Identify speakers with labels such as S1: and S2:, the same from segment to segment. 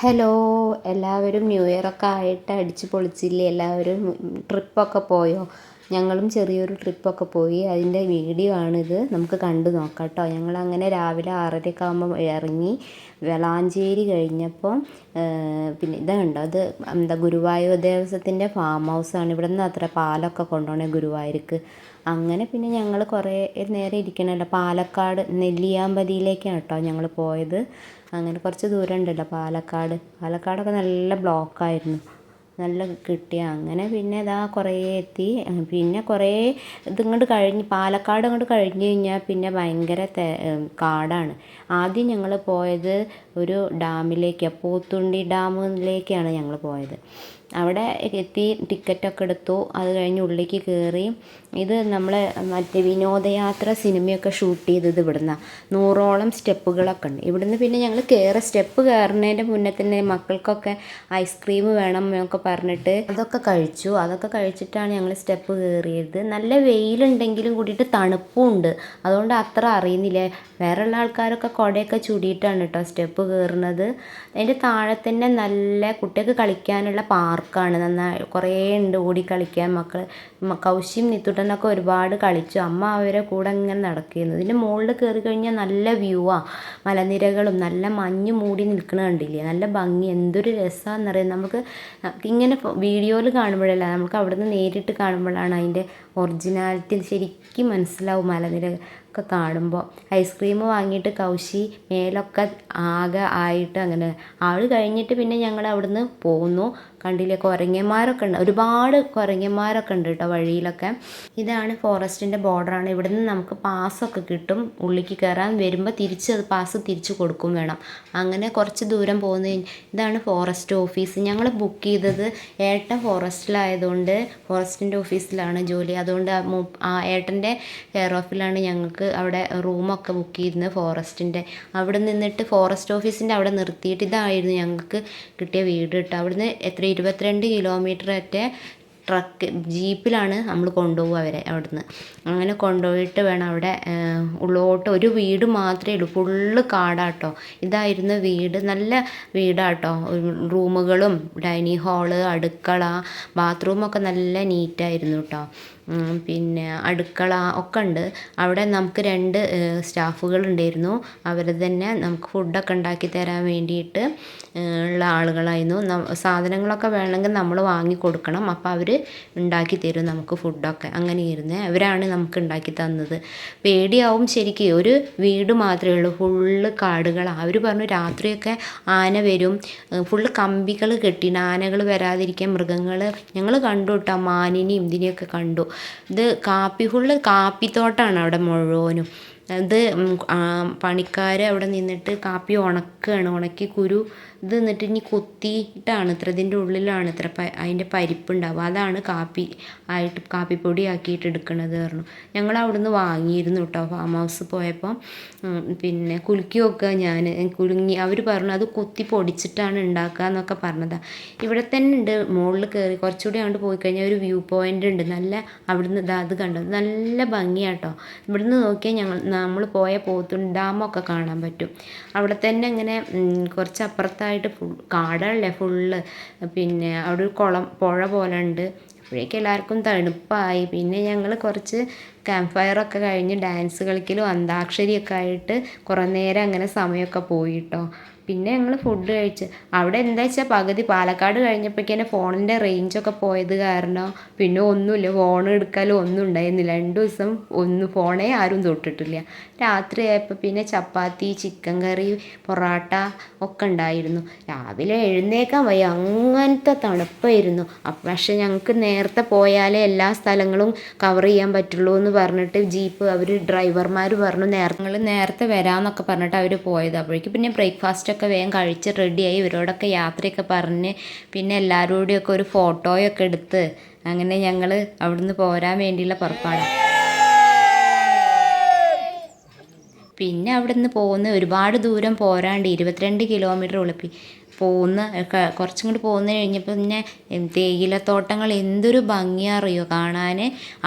S1: Hello എല്ലാവരും new ഇയറൊക്കെ ആയിട്ട് അടിച്ച് പൊളിച്ചില്ലേ? എല്ലാവരും ട്രിപ്പൊക്കെ പോയോ? ഞങ്ങളും ചെറിയൊരു ട്രിപ്പൊക്കെ പോയി. അതിന്റെ വീഡിയോ ആണിത്. നമുക്ക് കണ്ടു നോക്കാം കേട്ടോ. ഞങ്ങളങ്ങനെ രാവിലെ ആറരയൊക്കെ ആകുമ്പോൾ ഇറങ്ങി വെളാഞ്ചേരി കഴിഞ്ഞപ്പോൾ പിന്നെ ഇതുണ്ടോ അത് എന്താ ഗുരുവായൂർ ദേവസ്വത്തിന്റെ ഫാം ഹൗസാണ് ഇവിടെ നിന്ന് അത്ര പാലൊക്കെ കൊണ്ടുപോകണേ ഗുരുവായൂർക്ക്. അങ്ങനെ പിന്നെ ഞങ്ങൾ കുറേ നേരം ഇരിക്കണല്ലോ. പാലക്കാട് നെല്ലിയാമ്പതിയിലേക്കാണ് കേട്ടോ ഞങ്ങൾ പോയത്. അങ്ങനെ കുറച്ച് ദൂരം ഉണ്ടല്ലോ പാലക്കാട്. പാലക്കാടൊക്കെ നല്ല ബ്ലോക്കായിരുന്നു. നല്ല കിട്ടിയ. അങ്ങനെ പിന്നെ ഇതാ കുറേ എത്തി. പിന്നെ കുറേ ഇതിങ്ങോട്ട് കഴിഞ്ഞ് പാലക്കാട് അങ്ങോട്ട് കഴിഞ്ഞ് കഴിഞ്ഞാൽ പിന്നെ ഭയങ്കര കാടാണ്. ആദ്യം ഞങ്ങൾ പോയത് ഒരു ഡാമിലേക്കാണ് പോത്തുണ്ടി ഡാമിലേക്കാണ് ഞങ്ങൾ പോയത്. അവിടെ എത്തി ടിക്കറ്റൊക്കെ എടുത്തു. അത് കഴിഞ്ഞ് ഉള്ളിലേക്ക് കയറി ഇത് നമ്മൾ മറ്റേ വിനോദയാത്ര സിനിമയൊക്കെ ഷൂട്ട് ചെയ്തത് ഇവിടുന്ന്. നൂറോളം സ്റ്റെപ്പുകളൊക്കെ ഉണ്ട്. ഇവിടുന്ന് പിന്നെ ഞങ്ങൾ കയറി സ്റ്റെപ്പ് കയറുന്നതിന്റെ മുന്നേ തന്നെ മക്കൾക്കൊക്കെ ഐസ്ക്രീം വേണം എന്നൊക്കെ പറഞ്ഞിട്ട് അതൊക്കെ കഴിച്ചു. അതൊക്കെ കഴിച്ചിട്ടാണ് ഞങ്ങൾ സ്റ്റെപ്പ് കയറിയത്. നല്ല വെയിലുണ്ടെങ്കിലും കൂടിയിട്ട് തണുപ്പും ഉണ്ട്. അതുകൊണ്ട് അത്ര അറിയുന്നില്ല. വേറെയുള്ള ആൾക്കാരൊക്കെ കുടയൊക്കെ ചൂടിയിട്ടാണ് കേട്ടോ സ്റ്റെപ്പ് കയറുന്നത്. അതിന്റെ താഴെ തന്നെ നല്ല കുട്ടികൾക്ക് കളിക്കാനുള്ള പാർക്കാണ് നന്നായി കുറേ ഉണ്ട് ഓടി കളിക്കാൻ മക്കൾ കൗശിയും നിത്തുട്ടനൊക്കെ ഒരുപാട് കളിച്ചു. അമ്മ അവരെ കൂടെ ഇങ്ങനെ നടക്കുന്നു. ഇതിന്റെ മുകളിൽ കയറി കഴിഞ്ഞാൽ നല്ല വ്യൂ ആ. മലനിരകളും നല്ല മഞ്ഞ് മൂടി നിൽക്കണ കണ്ടില്ലേ? നല്ല ഭംഗി. എന്തൊരു രസമാണെന്നറിയാം നമുക്ക് ഇങ്ങനെ വീഡിയോയിൽ കാണുമ്പോഴല്ല നമുക്ക് അവിടുന്ന് നേരിട്ട് കാണുമ്പോഴാണ് അതിന്റെ ഒറിജിനാലിറ്റി ശരിക്കും മനസ്സിലാവും മലനിര ഒക്കെ കാണുമ്പോൾ. ഐസ്ക്രീം വാങ്ങിയിട്ട് കൗശി മേലൊക്കെ ആകെ ആയിട്ട് അങ്ങനെ ആൾ കഴിഞ്ഞിട്ട് പിന്നെ ഞങ്ങൾ അവിടുന്ന് പോന്നു. കണ്ടില്ലേ കുരങ്ങന്മാരൊക്കെ ഉണ്ട്. ഒരുപാട് കുരങ്ങന്മാരൊക്കെ ഉണ്ട് കേട്ടോ വഴിയിലൊക്കെ. ഇതാണ് ഫോറസ്റ്റിന്റെ ബോർഡറാണ്. ഇവിടെ നിന്ന് നമുക്ക് പാസ്സൊക്കെ കിട്ടും. ഉള്ളിലേക്ക് കയറാൻ വരുമ്പോൾ തിരിച്ച് അത് പാസ് തിരിച്ച് കൊടുക്കും വേണം. അങ്ങനെ കുറച്ച് ദൂരം പോകുന്ന ഇതാണ് ഫോറസ്റ്റ് ഓഫീസ്. ഞങ്ങൾ ബുക്ക് ചെയ്തത് ഏട്ടൻ ഫോറസ്റ്റിലായതുകൊണ്ട് ഫോറസ്റ്റിന്റെ ഓഫീസിലാണ് ജോലി. അതുകൊണ്ട് ആ ഏട്ടന്റെ കെയർ ഓഫിലാണ് ഞങ്ങൾക്ക് അവിടെ റൂമൊക്കെ ബുക്ക് ചെയ്തിരുന്നത് ഫോറസ്റ്റിന്റെ അവിടെ നിന്നിട്ട് ഫോറസ്റ്റ് ഓഫീസിന്റെ അവിടെ നിർത്തിയിട്ട് ഇതായിരുന്നു ഞങ്ങൾക്ക് കിട്ടിയ വീട് കേട്ടോ അവിടുന്ന് എത്ര ഇരുപത്തിരണ്ട് കിലോമീറ്റർ ഒറ്റ ട്രക്ക് ജീപ്പിലാണ് നമ്മൾ കൊണ്ടുപോകുക അവരെ അവിടുന്ന്. അങ്ങനെ കൊണ്ടുപോയിട്ട് വേണം അവിടെ ഉള്ളോട്ട് ഒരു വീട് മാത്രമേ ഉള്ളൂ. ഫുള്ള് കാടാട്ടോ. ഇതായിരുന്നു വീട്. നല്ല വീടാട്ടോ. റൂമുകളും ഡൈനിങ് ഹാൾ അടുക്കള ബാത്റൂമൊക്കെ നല്ല നീറ്റായിരുന്നു കേട്ടോ പിന്നെ അടുക്കള ഒക്കെ ഉണ്ട്. അവിടെ നമുക്ക് രണ്ട് സ്റ്റാഫുകൾ ഉണ്ടായിരുന്നു. അവർ തന്നെ നമുക്ക് ഫുഡൊക്കെ ഉണ്ടാക്കി തരാൻ വേണ്ടിയിട്ട് ഉള്ള ആളുകളായിരുന്നു. സാധനങ്ങളൊക്കെ വേണമെങ്കിൽ നമ്മൾ വാങ്ങി കൊടുക്കണം. അപ്പോൾ അവർ ഉണ്ടാക്കി തരും നമുക്ക് ഫുഡൊക്കെ അങ്ങനെ ഇരുന്ന് അവരാണ് നമുക്ക് ഉണ്ടാക്കി തന്നത്. പേടിയാവും ശരിക്കും. ഒരു വീട് മാത്രമേ ഉള്ളൂ. ഫുള്ള് കാടുകളാണ് അവർ പറഞ്ഞു രാത്രിയൊക്കെ ആന വരും. ഫുള്ള് കമ്പികൾ കെട്ടിയിട്ട് ആനകൾ വരാതിരിക്കാൻ മൃഗങ്ങൾ ഞങ്ങൾ കണ്ടു കേട്ടോ മാനിനെയും ഇതിനെയൊക്കെ കണ്ടു. ഇത് കാപ്പി ഫുള്ള് കാപ്പിത്തോട്ടമാണ് അവിടെ മുഴുവനും. ഇത് പണിക്കാർ അവിടെ നിന്നിട്ട് കാപ്പി ഉണക്കുകയാണ് ഉണക്കി കുരു ഇത് എന്നിട്ട് ഇനി കൊത്തിയിട്ടാണ്. ഇത്ര ഇതിന്റെ ഇത്ര അതിന്റെ പരിപ്പുണ്ടാവുക. അതാണ് കാപ്പി ആയിട്ട് കാപ്പിപ്പൊടി ആക്കിയിട്ട് എടുക്കണത് പറഞ്ഞു. ഞങ്ങൾ അവിടുന്ന് വാങ്ങിയിരുന്നു കേട്ടോ ഫാം ഹൗസ് പോയപ്പോൾ പിന്നെ കുലുക്കി വെക്കുക ഞാൻ കുലുങ്ങി അവർ പറഞ്ഞു അത് കൊത്തി പൊടിച്ചിട്ടാണ് ഉണ്ടാക്കുക എന്നൊക്കെ പറഞ്ഞതാണ് ഇവിടെ തന്നെ ഉണ്ട്. മുകളിൽ കയറി കുറച്ചുകൂടി അങ്ങോട്ട് പോയി കഴിഞ്ഞാൽ ഒരു വ്യൂ പോയിന്റ് ഉണ്ട്. നല്ല അവിടുന്ന് അത് കണ്ടത് നല്ല ഭംഗിയാട്ടോ ഇവിടുന്ന് നോക്കിയാൽ ഞങ്ങൾ നമ്മൾ പോയ പോത്തും ഡാമൊക്കെ കാണാൻ പറ്റും. അവിടെ തന്നെ ഇങ്ങനെ കുറച്ച് അപ്പുറത്തായിട്ട് ഫുൾ കാടല്ലേ ഫുള്ള്. പിന്നെ അവിടെ ഒരു കുളം പുഴ പോലെ ഉണ്ട്. അപ്പോഴേക്കും എല്ലാവർക്കും തണുപ്പായി. പിന്നെ ഞങ്ങൾ കുറച്ച് ക്യാമ്പ് ഫയറൊക്കെ കഴിഞ്ഞ് ഡാൻസ് കളിക്കലും അന്താക്ഷരിയൊക്കെ ആയിട്ട് കുറേ നേരം അങ്ങനെ സമയമൊക്കെ പോയി കേട്ടോ പിന്നെ ഞങ്ങൾ ഫുഡ് കഴിച്ച്. അവിടെ എന്താ വെച്ചാൽ പകുതി പാലക്കാട് കഴിഞ്ഞപ്പോഴേക്കും ഫോണിന്റെ റേഞ്ചൊക്കെ പോയത് കാരണം പിന്നെ ഒന്നുമില്ല ഫോൺ എടുക്കാലും ഒന്നും ഉണ്ടായിരുന്നില്ല. രണ്ട് ദിവസം ഒന്ന് ഫോണേ ആരും തൊട്ടിട്ടില്ല. രാത്രി ആയപ്പോൾ പിന്നെ ചപ്പാത്തി ചിക്കൻ കറി പൊറാട്ട ഒക്കെ ഉണ്ടായിരുന്നു. രാവിലെ എഴുന്നേക്കാൻ വയ്യ. അങ്ങനത്തെ തണുപ്പായിരുന്നു. പക്ഷെ ഞങ്ങൾക്ക് നേരത്തെ പോയാലേ എല്ലാ സ്ഥലങ്ങളും കവർ ചെയ്യാൻ പറ്റുള്ളൂ എന്ന് പറഞ്ഞിട്ട് ജീപ്പ് അവർ ഡ്രൈവർമാർ പറഞ്ഞു നേരത്തെ നേരത്തെ വരാമെന്നൊക്കെ പറഞ്ഞിട്ട് അവർ പോയത്. അപ്പോഴേക്കും പിന്നെ ബ്രേക്ക്ഫാസ്റ്റൊക്കെ വേഗം കഴിച്ച് റെഡിയായി. ഇവരോടൊക്കെ യാത്രയൊക്കെ പറഞ്ഞ് പിന്നെ എല്ലാവരോടെയൊക്കെ ഒരു ഫോട്ടോയൊക്കെ എടുത്ത് അങ്ങനെ ഞങ്ങൾ അവിടുന്ന് പോരാൻ വേണ്ടിയുള്ള പുറപ്പാടാണ് പിന്നെ അവിടുന്ന് പോകുന്ന ഒരുപാട് ദൂരം പോരാണ്ട് ഇരുപത്തിരണ്ട് കിലോമീറ്റർ ഉളപ്പി. പോകുന്ന കുറച്ചും കൂടി പോകുന്ന കഴിഞ്ഞപ്പോൾ പിന്നെ തേയിലത്തോട്ടങ്ങൾ എന്തൊരു ഭംഗിയാണ് അറിയോ കാണാൻ.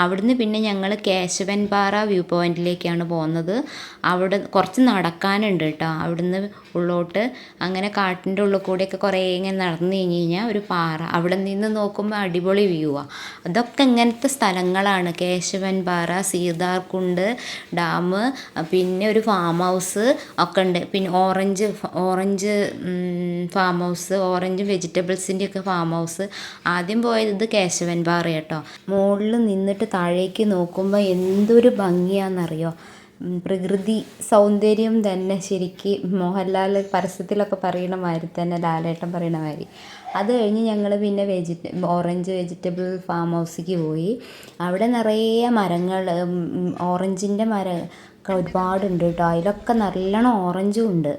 S1: അവിടുന്ന് പിന്നെ ഞങ്ങൾ കേശവൻപാറ വ്യൂ പോയിന്റിലേക്കാണ് പോകുന്നത്. അവിടെ കുറച്ച് നടക്കാനുണ്ട് കേട്ടോ. അവിടുന്ന് ഉള്ളോട്ട് അങ്ങനെ കാട്ടിന്റെ ഉള്ളിൽ കൂടെയൊക്കെ കുറേ ഇങ്ങനെ നടന്നു കഴിഞ്ഞ് കഴിഞ്ഞാൽ ഒരു പാറ. അവിടെ നിന്ന് നോക്കുമ്പോൾ അടിപൊളി വ്യൂ ആണ് അതൊക്കെ ഇങ്ങനത്തെ സ്ഥലങ്ങളാണ്. കേശവൻ പാറ സീതാർകുണ്ട് ഡാം പിന്നെ ഒരു ഫാം ഹൗസ് ഒക്കെ ഉണ്ട്. പിന്നെ orange orange farm house orange വെജിറ്റബിൾസിന്റെ ഒക്കെ ഫാം ഹൗസ് ആദ്യം പോയത് കേശവൻ പാറ കേട്ടോ മുകളിൽ നിന്നിട്ട് താഴേക്ക് നോക്കുമ്പോൾ എന്തൊരു ഭംഗിയാണെന്നറിയോ? പ്രകൃതി സൗന്ദര്യം തന്നെ ശരിക്ക് മോഹൻലാൽ പരസ്യത്തിലൊക്കെ പറയണ മാതിരി തന്നെ ലാലേട്ടൻ പറയണ മാതിരി. അത് കഴിഞ്ഞ് ഞങ്ങൾ പിന്നെ വെജിറ്റ ഓറഞ്ച് വെജിറ്റബിൾ ഫാം ഹൗസിലേക്ക് പോയി. അവിടെ നിറയെ മരങ്ങൾ ഓറഞ്ചിന്റെ മരം ഒക്കെ ഒരുപാടുണ്ട് കേട്ടോ അതിലൊക്കെ നല്ലോണം ഓറഞ്ചും ഉണ്ട്.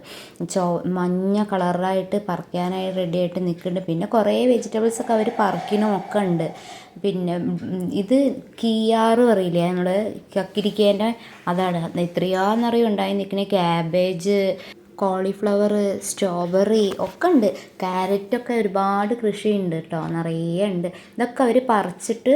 S1: ചോ മഞ്ഞ കളറായിട്ട് പറിക്കാനായി റെഡിയായിട്ട് നിൽക്കുന്നുണ്ട് പിന്നെ കുറേ വെജിറ്റബിൾസ് ഒക്കെ അവർ പറിക്കണം ഒക്കെ ഉണ്ട്. പിന്നെ ഇത് കിയാറ് പറയില്ലേ? നമ്മൾ കക്കിരിക്കേന്റെ അതാണ്. ഇത്രയാന്നറിയും ഉണ്ടായി നിൽക്കുന്ന ക്യാബേജ് കോളിഫ്ലവർ സ്ട്രോബെറി ഒക്കെ ഉണ്ട്. ക്യാരറ്റൊക്കെ ഒരുപാട് കൃഷിയുണ്ട് കേട്ടോ നിറയെ ഉണ്ട്. ഇതൊക്കെ അവർ പറിച്ചിട്ട്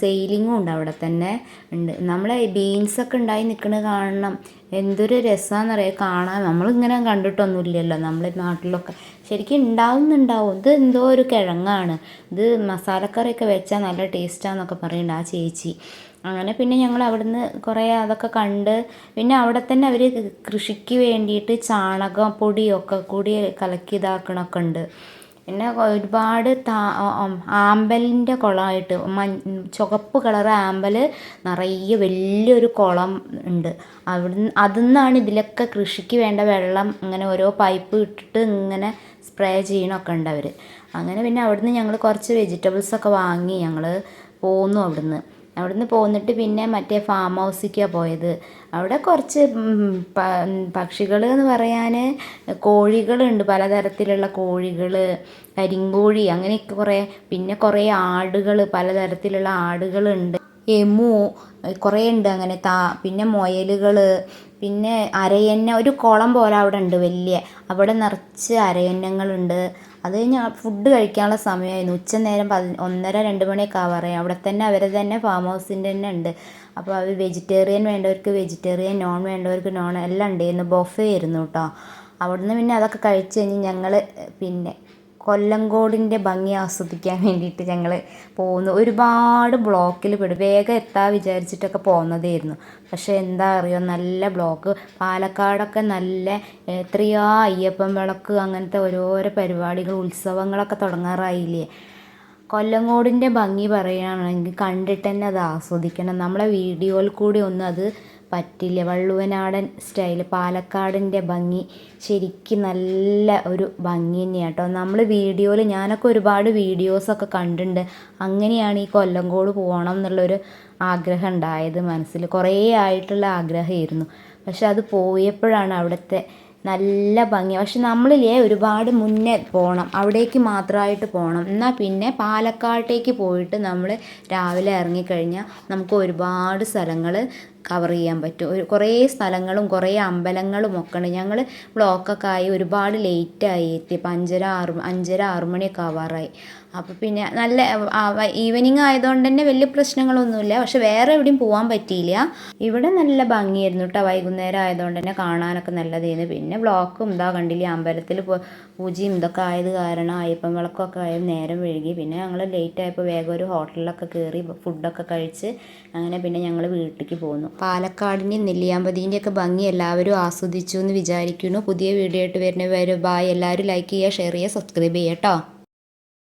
S1: സെയിലിങ്ങും ഉണ്ട് അവിടെ തന്നെ. ഉണ്ട്. നമ്മളെ ബീൻസൊക്കെ ഉണ്ടായി നിൽക്കുന്നത് കാണണം. എന്തൊരു രസമാണെന്നറിയാം കാണാൻ. നമ്മളിങ്ങനെ കണ്ടിട്ടൊന്നുമില്ലല്ലോ. നമ്മളെ നാട്ടിലൊക്കെ. ശരിക്കും ഉണ്ടാവുന്നുണ്ടാവും ഇത് എന്തോ ഒരു കിഴങ്ങാണ്. ഇത് മസാലക്കറിയൊക്കെ വെച്ചാൽ നല്ല ടേസ്റ്റാന്നൊക്കെ പറയുന്നുണ്ട് ആ ചേച്ചി. അങ്ങനെ പിന്നെ ഞങ്ങൾ അവിടുന്ന് കുറേ അതൊക്കെ കണ്ട് പിന്നെ അവിടെ തന്നെ അവർ കൃഷിക്ക് വേണ്ടിയിട്ട് ചാണകം പൊടിയൊക്കെ കൂടി കലക്കി ഇതാക്കണമൊക്കെ ഉണ്ട്. പിന്നെ ഒരുപാട് താ ആമ്പലിന്റെ കുളമായിട്ട് മ ചുവപ്പ് കളർ ആമ്പൽ നിറയെ വലിയൊരു കുളം ഉണ്ട്. അവിടുന്ന് അതിൽ നിന്നാണ് ഇതിലൊക്കെ കൃഷിക്ക് വേണ്ട വെള്ളം ഇങ്ങനെ ഓരോ പൈപ്പ് ഇട്ടിട്ട് ഇങ്ങനെ സ്പ്രേ ചെയ്യണമൊക്കെ ഉണ്ട് അവർ അങ്ങനെ പിന്നെ അവിടുന്ന് ഞങ്ങൾ കുറച്ച് വെജിറ്റബിൾസൊക്കെ വാങ്ങി ഞങ്ങൾ പോന്നു അവിടുന്ന്. അവിടുന്ന് പോന്നിട്ട് പിന്നെ മറ്റേ ഫാം ഹൗസിലേക്കാണ് പോയത്. അവിടെ കുറച്ച് പക്ഷികൾ എന്ന് പറയാൻ കോഴികളുണ്ട്. പലതരത്തിലുള്ള കോഴികൾ കരിങ്കോഴി അങ്ങനെയൊക്കെ കുറേ പിന്നെ കുറേ ആടുകൾ പലതരത്തിലുള്ള ആടുകളുണ്ട്. എമു കുറേ ഉണ്ട് അങ്ങനെ താ പിന്നെ മുയലുകൾ പിന്നെ അരയന്ന ഒരു കുളം പോലെ അവിടെ ഉണ്ട് വലിയ. അവിടെ നിറച്ച് അരയന്നങ്ങളുണ്ട്. അത് കഴിഞ്ഞ് ഫുഡ് കഴിക്കാനുള്ള സമയമായിരുന്നു ഉച്ച നേരം പതി ഒന്നര രണ്ട് മണിയൊക്കെ ആവാറായി അവിടെ തന്നെ അവരെ തന്നെ ഫാം ഹൗസിന്റെ തന്നെ ഉണ്ട്. അപ്പോൾ അവർ വെജിറ്റേറിയൻ വേണ്ടവർക്ക് വെജിറ്റേറിയൻ നോൺ വേണ്ടവർക്ക് നോൺ എല്ലാം ഉണ്ടായിരുന്നു. ബൊഫേ ആയിരുന്നു കേട്ടോ അവിടുന്ന് പിന്നെ അതൊക്കെ കഴിച്ച് കഴിഞ്ഞ് ഞങ്ങൾ പിന്നെ കൊല്ലങ്കോടിന്റെ ഭംഗി ആസ്വദിക്കാൻ വേണ്ടിയിട്ട് ഞങ്ങൾ പോകുന്നു. ഒരുപാട് ബ്ലോക്കിൽ പെടും. വേഗം എത്താൻ വിചാരിച്ചിട്ടൊക്കെ പോകുന്നതായിരുന്നു പക്ഷേ എന്താ അറിയോ? നല്ല ബ്ലോക്ക്. പാലക്കാടൊക്കെ നല്ല എത്രയോ അയ്യപ്പൻ വിളക്ക് അങ്ങനത്തെ ഓരോരോ പരിപാടികൾ ഉത്സവങ്ങളൊക്കെ തുടങ്ങാറായില്ലേ? കൊല്ലങ്കോടിന്റെ ഭംഗി പറയുകയാണെങ്കിൽ കണ്ടിട്ട് തന്നെ അത് ആസ്വദിക്കണം. നമ്മളെ വീഡിയോയിൽ കൂടി ഒന്ന് അത് പറ്റില്ല. വള്ളുവനാടൻ സ്റ്റൈൽ പാലക്കാടിന്റെ ഭംഗി ശരിക്കും നല്ല ഒരു ഭംഗി തന്നെയാണ് കേട്ടോ നമ്മൾ വീഡിയോയിൽ ഞാനൊക്കെ ഒരുപാട് വീഡിയോസൊക്കെ കണ്ടിട്ടുണ്ട്. അങ്ങനെയാണ് ഈ കൊല്ലങ്കോട് പോകണം എന്നുള്ളൊരു ആഗ്രഹം ഉണ്ടായത് മനസ്സിൽ. കുറേ ആയിട്ടുള്ള ആഗ്രഹമായിരുന്നു. പക്ഷെ അത് പോയപ്പോഴാണ് അവിടുത്തെ നല്ല ഭംഗി. പക്ഷെ നമ്മളില്ലേ ഒരുപാട് മുന്നേ പോകണം അവിടേക്ക് മാത്രമായിട്ട് പോകണം എന്നാൽ പിന്നെ പാലക്കാട്ടേക്ക് പോയിട്ട് നമ്മൾ രാവിലെ ഇറങ്ങിക്കഴിഞ്ഞാൽ നമുക്ക് ഒരുപാട് സ്ഥലങ്ങൾ കവർ ചെയ്യാൻ പറ്റും. ഒരു കുറേ സ്ഥലങ്ങളും കുറേ അമ്പലങ്ങളും ഒക്കെ ഉണ്ട് ഞങ്ങൾ ബ്ലോക്കൊക്കെ ആയി. ഒരുപാട് ലേറ്റായി എത്തിയപ്പോൾ അഞ്ചര ആറ് അഞ്ചര ആറ് മണിയൊക്കെ ആവാറായി. അപ്പോൾ പിന്നെ നല്ല ഈവനിങ് ആയതുകൊണ്ട് തന്നെ വലിയ പ്രശ്നങ്ങളൊന്നുമില്ല. പക്ഷെ വേറെ എവിടെയും പോകാൻ പറ്റിയില്ല. ഇവിടെ നല്ല ഭംഗിയായിരുന്നു കേട്ടോ. വൈകുന്നേരം ആയതുകൊണ്ട് തന്നെ കാണാനൊക്കെ നല്ലതായിരുന്നു. പിന്നെ ബ്ലോക്കും ഇതാ കണ്ടില്ലേ അമ്പലത്തിൽ പൂജയും ഇതൊക്കെ ആയത് കാരണം അയ്യപ്പം വിളക്കൊക്കെ ആയത് നേരം വഴുകി പിന്നെ ഞങ്ങൾ ലേറ്റ് ആയപ്പോൾ വേഗം ഒരു ഹോട്ടലിലൊക്കെ കയറി ഫുഡൊക്കെ കഴിച്ച് അങ്ങനെ പിന്നെ ഞങ്ങൾ വീട്ടിലേക്ക് പോന്നു. പാലക്കാടിന്റെയും നെല്ലിയാമ്പതിന്റെ ഒക്കെ ഭംഗി എല്ലാവരും ആസ്വദിച്ചു എന്ന് വിചാരിക്കുന്നു. പുതിയ വീഡിയോ ആയിട്ട് വരുന്നവർ ബായ് എല്ലാവരും ലൈക്ക് ചെയ്യുക ഷെയർ ചെയ്യുക സബ്സ്ക്രൈബ് ചെയ്യുക കേട്ടോ